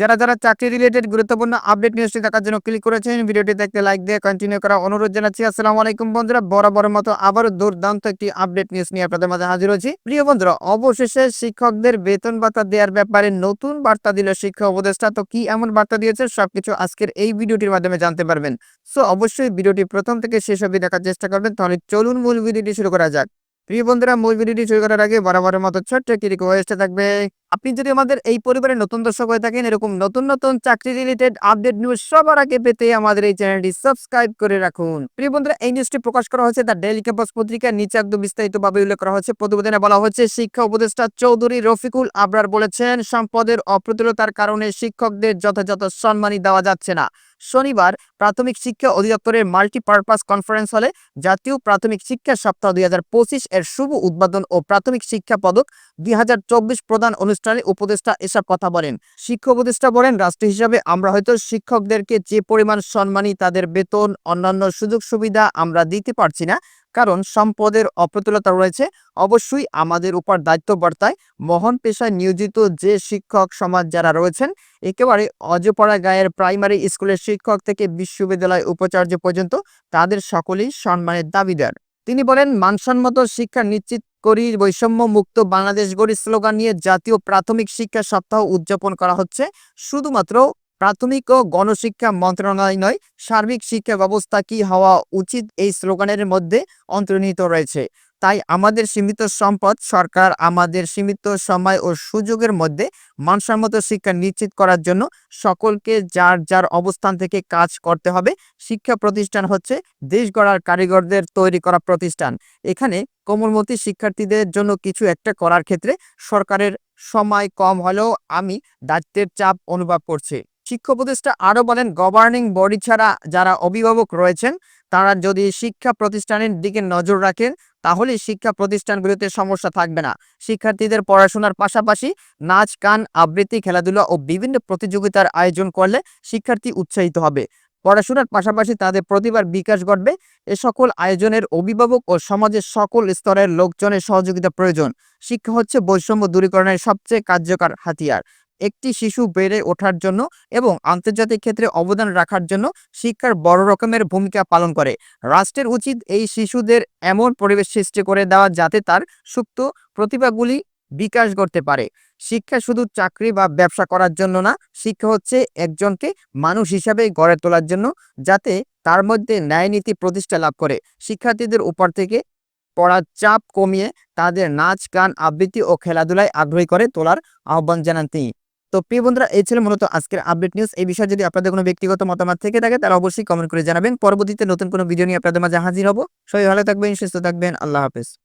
যারা যারা চাকরি রিলেটেড গুরুত্বপূর্ণ আপডেট নিউজটি দেখার জন্য ক্লিক করেছেন, ভিডিওটি দেখতে লাইক দিয়ে কন্টিনিউ করা অনুরোধ জানাচ্ছি। আসসালামু আলাইকুম বন্ধুরা, বরাবর মতো আবারও দুর্দান্ত একটি আপডেট নিউজ নিয়ে আপনাদের মাঝে হাজির হয়েছি। প্রিয় বন্ধুরা, অবশেষে শিক্ষকদের বেতন ভাতা দেওয়ার ব্যাপারে নতুন বার্তা দিল শিক্ষা উপদেষ্টা। তো কি এমন বার্তা দিয়েছে? সবকিছু আজকের এই ভিডিওটির মাধ্যমে জানতে পারবেন। সো অবশ্যই ভিডিওটি প্রথম থেকে শেষ অবধি দেখার চেষ্টা করবেন। তাহলে চলুন মূল ভিডিওটি শুরু করা যাক। প্রিয় বন্ধুরা, মূল ভিডিওটি শুরু করার আগে বরাবরের মতো ছোট্ট একটি রিকোয়েস্ট থাকবে। আপনি যদি আমাদের এই পরিবারে নতুন দর্শক হয়ে থাকেন, এরকম নতুন নতুন চাকরি রিলেটেড আপডেট নিউজ সবার আগে পেতে আমাদের এই চ্যানেলটি সাবস্ক্রাইব করে রাখুন। প্রিয় বন্ধুরা, এই নিউজটি প্রকাশ করা হয়েছে দ্য ডেইলি ক্যাম্পাস পত্রিকার নিচে একদম বিস্তারিত ভাবে উল্লেখ করা হয়েছে। প্রতিবেদনে বলা হচ্ছে শিক্ষা উপদেষ্টা চৌধুরী রফিকুল আবরার বলেছেন, সম্পদের অপ্রতুলতার কারণে শিক্ষকদের যথাযথ সম্মানই দেওয়া যাচ্ছে না। শনিবার প্রাথমিক শিক্ষা অধিদপ্তরের মাল্টিপারপাস কনফারেন্স হলে জাতীয় প্রাথমিক শিক্ষা সপ্তাহ দুই হাজার পঁচিশ এর শুভ উদ্বোধন ও প্রাথমিক শিক্ষা পদক দুই হাজার চব্বিশ প্রদান অনুষ্ঠানে উপদেষ্টা এসব কথা বলেন। শিক্ষা উপদেষ্টা বলেন, রাষ্ট্র হিসাবে আমরা হয়তো শিক্ষকদেরকে যে পরিমাণ সম্মানী তাদের বেতন, অন্যান্য সুযোগ সুবিধা আমরা দিতে পারছি না, কারণ সম্পদের অপ্রতুলতা রয়েছে। অবশ্যই আমাদের উপর দায়িত্ব বর্তায়। মহান পেশায় নিয়োজিত যে শিক্ষক সমাজ যারা রয়েছেন, একেবারে অজপাড়া গায়ের প্রাইমারি স্কুলের শিক্ষক থেকে বিশ্ববিদ্যালয় উপাচার্য পর্যন্ত তাদের সকলেই সম্মানের দাবিদার। তিনি বলেন, মানসম্মত শিক্ষা নিশ্চিত করি বৈষম্য মুক্ত বাংলাদেশ গড়ি স্লোগান নিয়ে জাতীয় প্রাথমিক শিক্ষা সপ্তাহ উদযাপন করা হচ্ছে। শুধুমাত্র প্রাথমিক ও গণশিক্ষা মন্ত্রণালয় নয়, সার্বিক শিক্ষা ব্যবস্থা কি হওয়া উচিত এই স্লোগানের মধ্যে অন্তর্নিহিত রয়েছে। তাই আমাদের সীমিত সম্পদ সরকার আমাদের সীমিত সময় ও সুযোগের মধ্যে মানসম্মত শিক্ষা নিশ্চিত করার জন্য সকলকে যার যার অবস্থান থেকে কাজ করতে হবে। শিক্ষা প্রতিষ্ঠান হচ্ছে দেশ গড়ার কারিগরদের তৈরি করা প্রতিষ্ঠান। এখানে কোমলমতি শিক্ষার্থীদের জন্য কিছু একটা করার ক্ষেত্রে সরকারের সময় কম হলেও আমি দায়িত্বের চাপ অনুভব করছি। শিক্ষা উপদেষ্টা আরও বলেন, গভর্নিং বডি ছাড়া যারা অভিভাবক রয়েছেন তারা যদি শিক্ষা প্রতিষ্ঠানের দিকে নজর রাখেন তাহলে শিক্ষা প্রতিষ্ঠানগুলোতে সমস্যা থাকবে না। শিক্ষার্থীদের পড়াশোনার পাশাপাশি নাচ, গান, আবৃত্তি, খেলাধুলা ও বিভিন্ন প্রতিযোগিতার আয়োজন করলে শিক্ষার্থী উৎসাহিত হবে। পড়াশোনার পাশাপাশি তাদের প্রতিভার বিকাশ ঘটবে। এ সকল আয়োজনের অভিভাবক ও সমাজের সকল স্তরের লোকজনের সহযোগিতা প্রয়োজন। শিক্ষা হচ্ছে বৈষম্য দূরীকরণের সবচেয়ে কার্যকর হাতিয়ার। একটি শিশু বেড়ে ওঠার জন্য এবং আন্তর্জাতিক ক্ষেত্রে অবদান রাখার জন্য শিক্ষার বড় রকমের ভূমিকা পালন করে। রাষ্ট্রের উচিত এই শিশুদের এমন পরিবেশ সৃষ্টি করে দেওয়া যাতে তার সুপ্ত প্রতিভাগুলি বিকাশ করতে পারে। শিক্ষা শুধু চাকরি বা ব্যবসা করার জন্য না, শিক্ষা হচ্ছে একজনকে মানুষ হিসাবে গড়ে তোলার জন্য যাতে তার মধ্যে ন্যায় নীতি প্রতিষ্ঠা লাভ করে। শিক্ষার্থীদের উপর থেকে পড়ার চাপ কমিয়ে তাদের নাচ, গান, আবৃত্তি ও খেলাধুলায় আগ্রহী করে তোলার আহ্বান জানান তিনি। তো প্রিয় বন্ধুরা, এই ছিল মূলত আজকের আপডেট নিউজ এই বিষয়ে যদি আপনাদের কোনো ব্যক্তিগত মতামত থেকে থাকে তারা অবশ্যই কমেন্ট করে জানাবেন। পরবর্তীতে নতুন কোনো ভিডিও নিয়ে আপনাদের মাঝে হাজির হব। সবাই ভালো থাকবেন, সুস্থ থাকবেন। আল্লাহ হাফেজ।